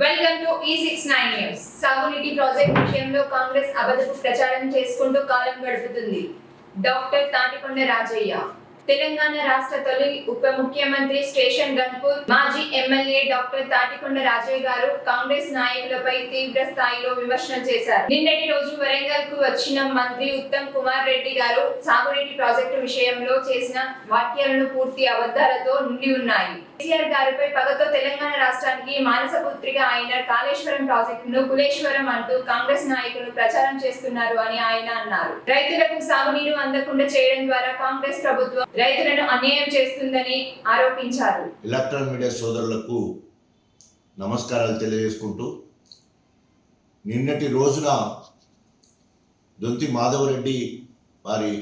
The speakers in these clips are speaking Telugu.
వెల్కమ్ టు ఈ సిక్స్ నైన్ న్యూస్ సాగునీటి ప్రాజెక్ట్ విషయంలో కాంగ్రెస్ అబద్ధపు ప్రచారం చేసుకుంటూ కాలం గడుపుతుంది. డాక్టర్ తాటికొండ రాజయ్య. తెలంగాణ రాష్ట్ర తొలి ఉప ముఖ్యమంత్రి స్టేషన్ గన్పూర్ మాజీ ఎమ్మెల్యే డాక్టర్ తాటికొండ రాజయ్య గారు కాంగ్రెస్ నాయకులపై తీవ్ర స్థాయిలో విమర్శన చేశారు. నిన్నటి రోజు వరంగల్కు వచ్చిన మంత్రి ఉత్తమ్ కుమార్ రెడ్డి గారు సాగునీటి ప్రాజెక్టు విషయంలో చేసిన వాక్యాలను పూర్తి అబద్ధాలతో నిండి ఉన్నాయి. కేసీఆర్ గారిపై పగతో తెలంగాణ రాష్ట్రానికి మానసపుత్రిగా ఆయన కాళేశ్వరం ప్రాజెక్టును కులేశ్వరం అంటూ కాంగ్రెస్ నాయకులు ప్రచారం చేస్తున్నారు అని ఆయన అన్నారు. రైతులకు సాగునీరు అందకుండా చేయడం ద్వారా కాంగ్రెస్ ప్రభుత్వం రైతులను అన్యాయం చేస్తుందని ఆరోపించారు. ఎలక్ట్రానిక్ మీడియా సోదరులకు నమస్కారాలు తెలియజేసుకుంటూ నిన్నటి రోజున దొంతి మాధవరెడ్డి వారి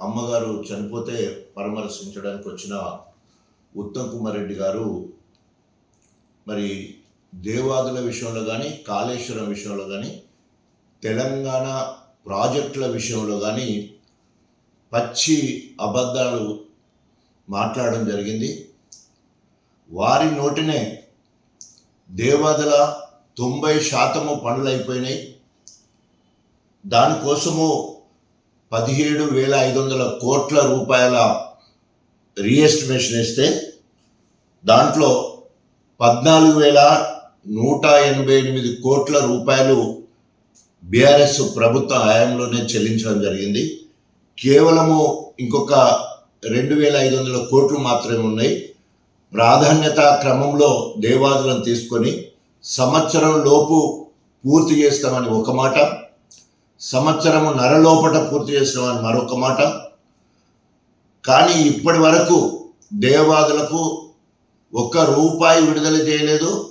అమ్మగారు చనిపోతే పరామర్శించడానికి వచ్చిన ఉత్తమ్ కుమార్ రెడ్డి గారు మరి దేవాదుల విషయంలో కానీ కాళేశ్వరం విషయంలో కానీ తెలంగాణ ప్రాజెక్టుల విషయంలో కానీ పచ్చి అబద్ధాలు మాట్లాడడం జరిగింది. వారి నోటినే దేవాదల తొంభై శాతము పనులు అయిపోయినాయి దానికోసము పదిహేడు వేల ఐదు వందల కోట్ల రూపాయల రీఎస్టిమేషన్ ఇస్తే దాంట్లో పద్నాలుగు వేల నూట ఎనభై ఎనిమిది కోట్ల రూపాయలు బీఆర్ఎస్ ప్రభుత్వ హయాంలోనే చెల్లించడం జరిగింది. కేవలము ఇంకొక రెండు వేల ఐదు వందల కోట్లు మాత్రమే ఉన్నాయి. ప్రాధాన్యత క్రమంలో దేవాదులను తీసుకొని సంవత్సరం లోపు పూర్తి చేస్తామని ఒక మాట. సంవత్సరము నరలోపట పూర్తి చేసినామని మరొక మాట. కానీ ఇప్పటి వరకు దేవాదులకు ఒక్క రూపాయి విడుదల చేయలేదు.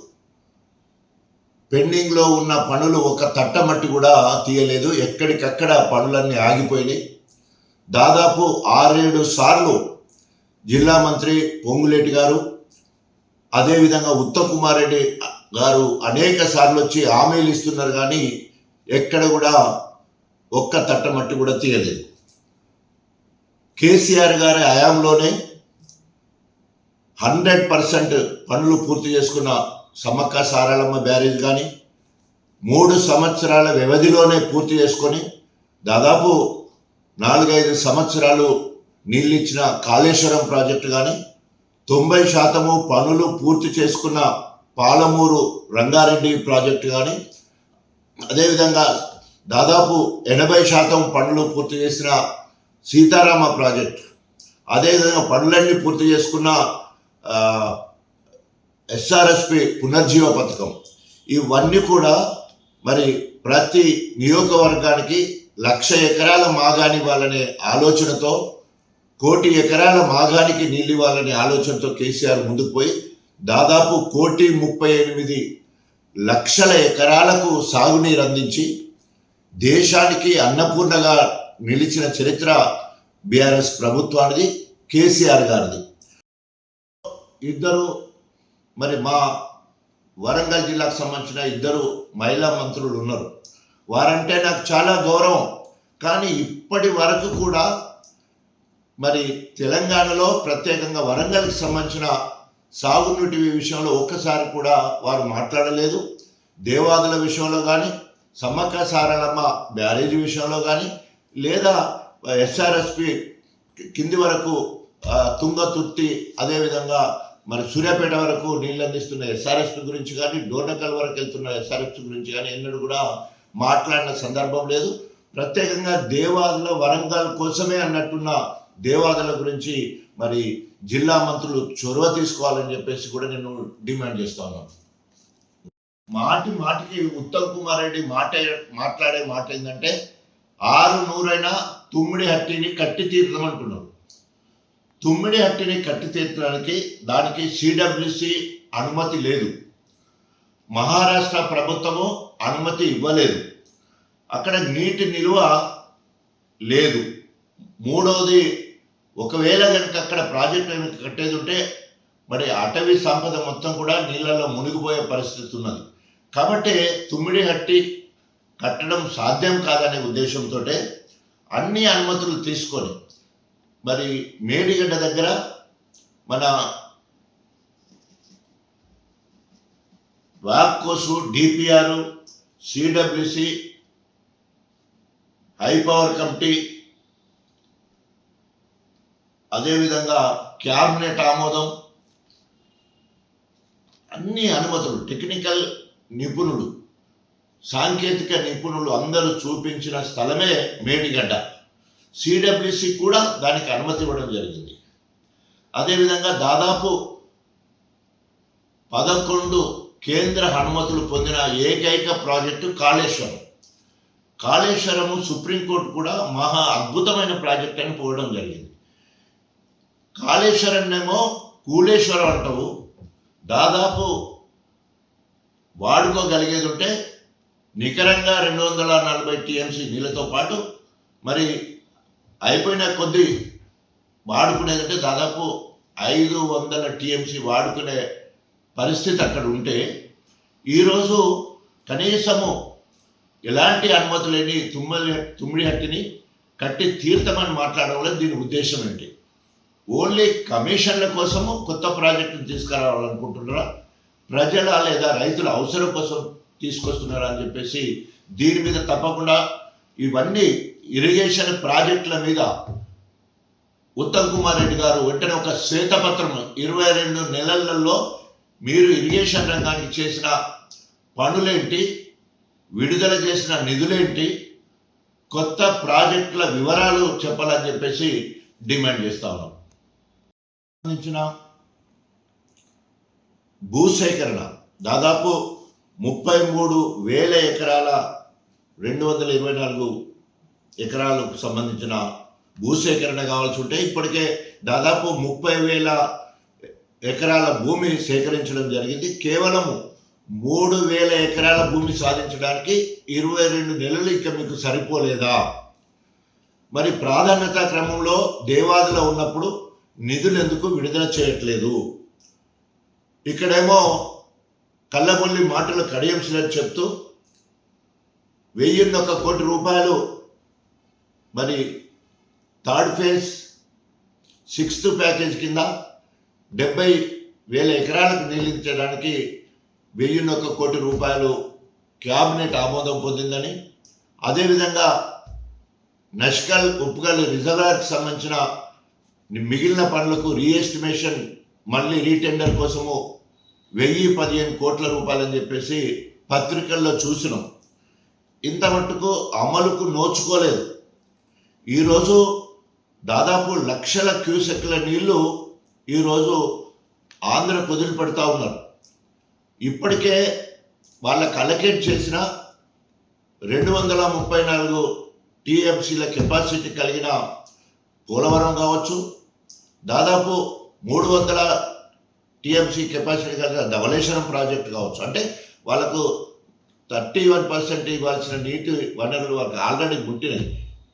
పెండింగ్లో ఉన్న పనులు ఒక తట్టమట్టి కూడా తీయలేదు. ఎక్కడికక్కడ పనులన్నీ ఆగిపోయినాయి. దాదాపు ఆరేడు సార్లు జిల్లా మంత్రి పొంగులేటి గారు అదేవిధంగా ఉత్తమ్ కుమార్ రెడ్డి గారు అనేక సార్లు వచ్చి హామీలు ఇస్తున్నారు. కానీ ఎక్కడ కూడా ఒక్క తట్టమట్టి కూడా తీయలేదు. కేసీఆర్ గారి హయాంలోనే హండ్రెడ్ పర్సెంట్ పనులు పూర్తి చేసుకున్న సమ్మక్క సారాలమ్మ బ్యారేజ్ కానీ మూడు సంవత్సరాల వ్యవధిలోనే పూర్తి చేసుకొని దాదాపు నాలుగైదు సంవత్సరాలు నీళ్ళిచ్చిన కాళేశ్వరం ప్రాజెక్టు కానీ తొంభై శాతము పనులు పూర్తి చేసుకున్న పాలమూరు రంగారెడ్డి ప్రాజెక్టు కానీ అదేవిధంగా దాదాపు ఎనభై శాతం పనులు పూర్తి చేసిన సీతారామ ప్రాజెక్ట్. అదేవిధంగా పనులన్నీ పూర్తి చేసుకున్న ఎస్ఆర్ఎస్పి పునర్జీవ పథకం. ఇవన్నీ కూడా మరి ప్రతి నియోజకవర్గానికి లక్ష ఎకరాల మాగాని వాళ్ళనే ఆలోచనతో కోటి ఎకరాల మాగానికి నీళ్ళు ఇవ్వాలనే ఆలోచనతో కేసీఆర్ ముందుకు పోయి దాదాపు కోటి ముప్పై ఎనిమిది లక్షల ఎకరాలకు సాగునీరు అందించి దేశానికి అన్నపూర్ణగా నిలిచిన చరిత్ర బీఆర్ఎస్ ప్రభుత్వానికి కేసీఆర్ గారిది. ఇద్దరు మరి మా వరంగల్ జిల్లాకు సంబంధించిన ఇద్దరు మహిళా మంత్రులు ఉన్నారు. వారంటే నాకు చాలా గౌరవం. కానీ ఇప్పటి వరకు కూడా మరి తెలంగాణలో ప్రత్యేకంగా వరంగల్కి సంబంధించిన సాగునీటి విషయంలో ఒక్కసారి కూడా వారు మాట్లాడలేదు. దేవాదుల విషయంలో కానీ సమ్మక్క సారలమ్మ బ్యారేజ్ విషయంలో కానీ లేదా ఎస్ఆర్ఎస్పి కింది వరకు తుంగ తుంగతుర్తి అదేవిధంగా మరి సూర్యాపేట వరకు నీళ్ళు అందిస్తున్న ఎస్ఆర్ఎస్పి గురించి కానీ డోర్నకల్ వరకు వెళ్తున్న ఎస్ఆర్ఎస్పి గురించి కానీ ఎన్నడూ కూడా మాట్లాడిన సందర్భం లేదు. ప్రత్యేకంగా దేవాదుల వరంగల్ కోసమే అన్నట్టున్న దేవాదుల గురించి మరి జిల్లా మంత్రులు చొరవ తీసుకోవాలని చెప్పేసి కూడా నేను డిమాండ్ చేస్తా ఉన్నాను. మాటి మాటికి ఉత్తమ్ కుమార్ రెడ్డి మాట మాట్లాడే మాట ఏంటంటే ఆరు నూరైనా తుమ్మిడి హట్టిని కట్టి తీర్చమంటున్నారు తుమ్మిడి హట్టిని కట్టి తీర్చడానికి దానికి సిడబ్ల్యూసి అనుమతి లేదు. మహారాష్ట్ర ప్రభుత్వము అనుమతి ఇవ్వలేదు. అక్కడ నీటి నిల్వ లేదు. మూడవది ఒకవేళ కనుక అక్కడ ప్రాజెక్ట్ కనుక కట్టేది ఉంటే మరి అటవీ సంపద మొత్తం కూడా నీళ్ళలో మునిగిపోయే పరిస్థితి ఉన్నది. కాబట్టి తుమ్మిడి హట్టి కట్టడం సాధ్యం కాదనే ఉద్దేశంతో అన్ని అనుమతులు తీసుకొని మరి మేడిగడ్డ దగ్గర మన వ్యాప్కోసు DPR CWC high power committee అదేవిధంగా క్యాబినెట్ ఆమోదం అన్ని అనుమతులు టెక్నికల్ నిపుణులు. సాంకేతిక నిపుణులు అందరూ చూపించిన స్థలమే మేడిగడ్డ. సిడబ్ల్యూసి కూడా దానికి అనుమతి ఇవ్వడం జరిగింది. అదేవిధంగా దాదాపు పదకొండు కేంద్ర అనుమతులు పొందిన ఏకైక ప్రాజెక్టు కాళేశ్వరం. కాళేశ్వరము సుప్రీంకోర్టు కూడా మహా అద్భుతమైన ప్రాజెక్ట్ అని పోవడం జరిగింది. కాళేశ్వరంనేమో కూలేశ్వరం అంటావు. దాదాపు వాడుకోగలిగేది ఉంటే నికరంగా రెండు వందల నలభై టీఎంసీ నీళ్ళతో పాటు మరి అయిపోయిన కొద్ది వాడుకునేదంటే దాదాపు ఐదు వందల టీఎంసీ వాడుకునే పరిస్థితి అక్కడ ఉంటే ఈరోజు కనీసము ఎలాంటి అనుమతి లేని తుమ్మలి తుమ్మిడి హట్టిని కట్టి తీర్థమని మాట్లాడడంలో దీని ఉద్దేశం ఏంటి? ఓన్లీ కమిషన్ల కోసము కొత్త ప్రాజెక్టును తీసుకురావాలనుకుంటున్నారా? ప్రజల లేదా రైతుల అవసరం కోసం తీసుకొస్తున్నారు అని చెప్పేసి దీని మీద తప్పకుండా ఇవన్నీ ఇరిగేషన్ ప్రాజెక్టుల మీద ఉత్తమ్ కుమార్ రెడ్డి గారు వెంటనే ఒక శ్వేతపత్రం ఇరవై రెండు నెలలలో మీరు ఇరిగేషన్ రంగానికి చేసిన పనులేంటి? విడుదల చేసిన నిధులేంటి? కొత్త ప్రాజెక్టుల వివరాలు చెప్పాలని చెప్పేసి డిమాండ్ చేస్తా ఉన్నాం. భూసేకరణ. దాదాపు ముప్పై మూడు వేల ఎకరాల రెండు వందల ఇరవై నాలుగు ఎకరాలకు సంబంధించిన భూసేకరణ కావాల్సి ఉంటే ఇప్పటికే దాదాపు ముప్పై వేల ఎకరాల భూమి సేకరించడం జరిగింది. కేవలం మూడు వేల ఎకరాల భూమి సాధించడానికి ఇరవై రెండు నెలలు ఇక మీకు సరిపోలేదా? మరి ప్రాధాన్యత క్రమంలో దేవాదిలో ఉన్నప్పుడు నిధులు ఎందుకు విడుదల చేయట్లేదు? ఇక్కడేమో కళ్ళబొల్లి మాటలు కడియంసినట్టు చెప్తూ వెయ్యిన్నొక్క కోటి రూపాయలు మరి థర్డ్ ఫేజ్ సిక్స్త్ ప్యాకేజ్ కింద డెబ్బై వేల ఎకరాలకు నిలించడానికి వెయ్యిన్నొక్క కోటి రూపాయలు క్యాబినెట్ ఆమోదం పొందిందని అదేవిధంగా నష్కల్ ఉప్పుగల్ రిజర్వాయర్కి సంబంధించిన మిగిలిన పనులకు రీఎస్టిమేషన్ మళ్ళీ రీటెండర్ కోసము వెయ్యి పదిహేను కోట్ల రూపాయలని చెప్పేసి పత్రికల్లో చూసినాం. ఇంత మట్టుకు అమలుకు నోచుకోలేదు. ఈరోజు దాదాపు లక్షల క్యూసెక్ల నీళ్ళు ఈరోజు ఆంధ్ర కుదిలి పెడతా ఉన్నారు. ఇప్పటికే వాళ్ళకి అలకేట్ చేసిన రెండు వందల ముప్పై నాలుగు టీఎంసీల కెపాసిటీ కలిగిన పోలవరం కావచ్చు దాదాపు మూడు వందల టీఎంసీ కెపాసిటీ కలిగిన ధవళేశ్వరం ప్రాజెక్ట్ కావచ్చు. అంటే వాళ్ళకు థర్టీ వన్ పర్సెంట్ ఇవ్వాల్సిన నీటి వనరులు వాళ్ళకి ఆల్రెడీ ముట్టినాయి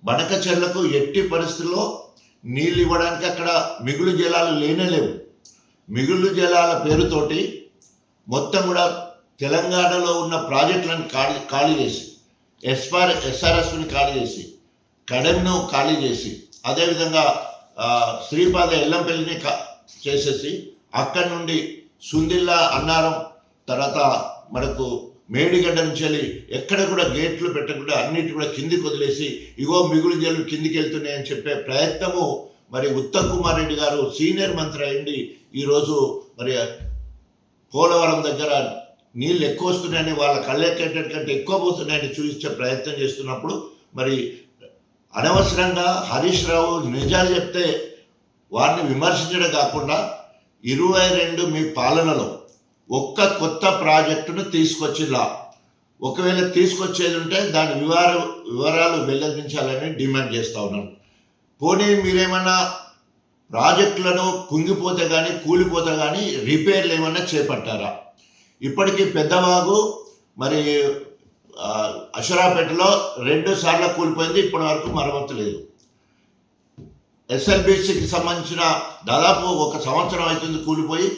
బనక చెర్లకు ఎట్టి పరిస్థితుల్లో నీళ్ళు ఇవ్వడానికి అక్కడ మిగులు జలాలు లేనే లేవు. మిగులు జలాల పేరుతోటి మొత్తం కూడా తెలంగాణలో ఉన్న ప్రాజెక్టులను ఖాళీ ఖాళీ చేసి ఎస్ఆర్ ఎస్ఆర్ఎస్ని ఖాళీ చేసి కడెంను ఖాళీ చేసి అదేవిధంగా శ్రీపాద ఎల్లంపల్లిని కా చేసేసి అక్కడి నుండి సుందిల్లా అన్నారం తర్వాత మనకు మేడిగడ్డ నుంచి వెళ్ళి ఎక్కడ కూడా గేట్లు పెట్టకుండా అన్నిటి కూడా కిందికి వదిలేసి ఇగో మిగులు జల్లు కిందికి వెళ్తున్నాయని చెప్పే ప్రయత్నము మరి ఉత్తమ్ కుమార్ రెడ్డి గారు సీనియర్ మంత్రి అయ్యండి. ఈరోజు మరి పోలవరం దగ్గర నీళ్ళు ఎక్కువ వస్తున్నాయని వాళ్ళ కళ్ళెక్కేటట్టు కంటే ఎక్కువ పోతున్నాయని చూపించే ప్రయత్నం చేస్తున్నప్పుడు మరి అనవసరంగా హరీష్ రావు నిజాలు చెప్తే వారిని విమర్శించడం కాకుండా ఇరవై రెండు మీ పాలనలో ఒక్క కొత్త ప్రాజెక్టును తీసుకొచ్చిలా. ఒకవేళ తీసుకొచ్చేది ఉంటే దాని వివర వివరాలు వెల్లడించాలని డిమాండ్ చేస్తూ ఉన్నాను పోనీ మీరేమన్నా ప్రాజెక్టులను కుంగిపోతే కానీ కూలిపోతే కానీ రిపేర్లు ఏమన్నా చేపట్టారా? ఇప్పటికీ పెద్దవాగు మరి ఆ, అషరాపేటలో రెండు సార్లు కూలిపోయింది ఇప్పటి వరకు మరమ్మతు లేదు. ఎస్ఎల్బిసికి సంబంధించిన దాదాపు ఒక సంవత్సరం అవుతుంది కూలిపోయి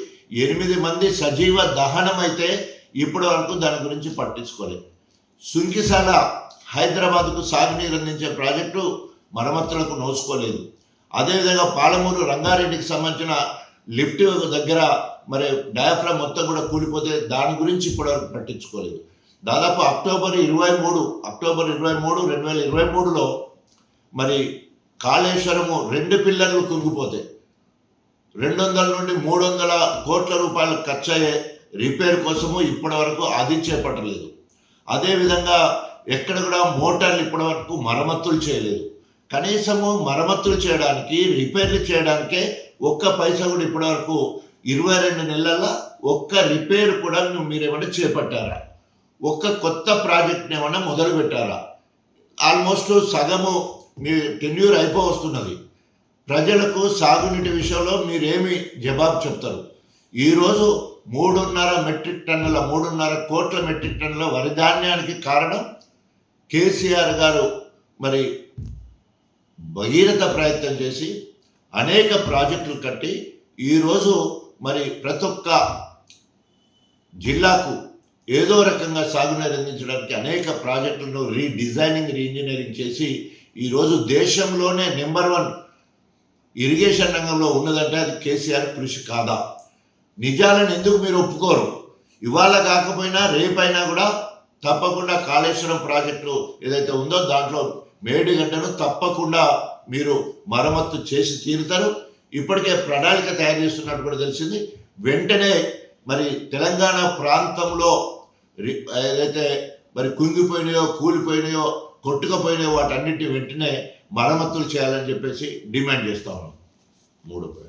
ఎనిమిది మంది సజీవ దహనం అయితే ఇప్పటి వరకు దాని గురించి పట్టించుకోలేదు. సుంకిసాల హైదరాబాద్కు సాగునీరు అందించే ప్రాజెక్టు మరమ్మతులకు నోచుకోలేదు. అదేవిధంగా పాలమూరు రంగారెడ్డికి సంబంధించిన లిఫ్ట్ దగ్గర మరి డయాఫ్రామ్ మొత్తం కూడా కూలిపోతే దాని గురించి ఇప్పటివరకు పట్టించుకోలేదు. దాదాపు అక్టోబర్ ఇరవై మూడు అక్టోబర్ ఇరవై మూడు రెండు వేల ఇరవై మూడులో మరి కాళేశ్వరము రెండు పిల్లర్లు కుంగిపోతాయి రెండు వందల నుండి మూడు వందల కోట్ల రూపాయలు ఖర్చు అయ్యే రిపేర్ కోసము ఇప్పటి వరకు అది చేపట్టలేదు. అదేవిధంగా ఎక్కడ కూడా మోటార్లు ఇప్పటి వరకు మరమ్మతులు చేయలేదు. కనీసము మరమ్మతులు చేయడానికి రిపేర్లు చేయడానికే ఒక్క పైసా కూడా ఇప్పటి వరకు ఇరవై రెండు నెలల ఒక్క రిపేర్ కూడా మీరేమైనా చేపట్టారా? ఒక్క కొత్త ప్రాజెక్ట్ని ఏమైనా మొదలు పెట్టారా ఆల్మోస్ట్ సగము మీ టెన్యూర్ అయిపోవస్తున్నది. ప్రజలకు సాగునీటి విషయంలో మీరేమి జవాబు చెప్తారు. ఈరోజు మూడున్నర మెట్రిక్ టన్నుల మూడున్నర కోట్ల మెట్రిక్ టన్నుల వరి ధాన్యానికి కారణం కేసీఆర్ గారు మరి భగీరథ ప్రయత్నం చేసి అనేక ప్రాజెక్టులు కట్టి ఈరోజు మరి ప్రతి ఒక్క జిల్లాకు ఏదో రకంగా సాగునీరు అందించడానికి అనేక ప్రాజెక్టులను రీడిజైనింగ్ రీఇంజనీరింగ్ చేసి ఈరోజు దేశంలోనే నెంబర్ వన్ ఇరిగేషన్ రంగంలో ఉన్నదంటే అది కేసీఆర్ కృషి కాదా? నిజాలను ఎందుకు మీరు ఒప్పుకోరు? ఇవాళ కాకపోయినా రేపైనా కూడా తప్పకుండా కాళేశ్వరం ప్రాజెక్టు ఏదైతే ఉందో దాంట్లో మేడిగడ్డను తప్పకుండా మీరు మరమ్మత్తు చేసి తీరుతారు. ఇప్పటికే ప్రణాళిక తయారు చేస్తున్నట్టు కూడా తెలిసింది. వెంటనే మరి తెలంగాణ ప్రాంతంలో ఏదైతే మరి కుంగిపోయినాయో కూలిపోయినాయో కొట్టుకపోయిన వాటన్నిటి వెంటనే మరమ్మతులు చేయాలని చెప్పేసి డిమాండ్ చేస్తా ఉన్నాం మూడో point.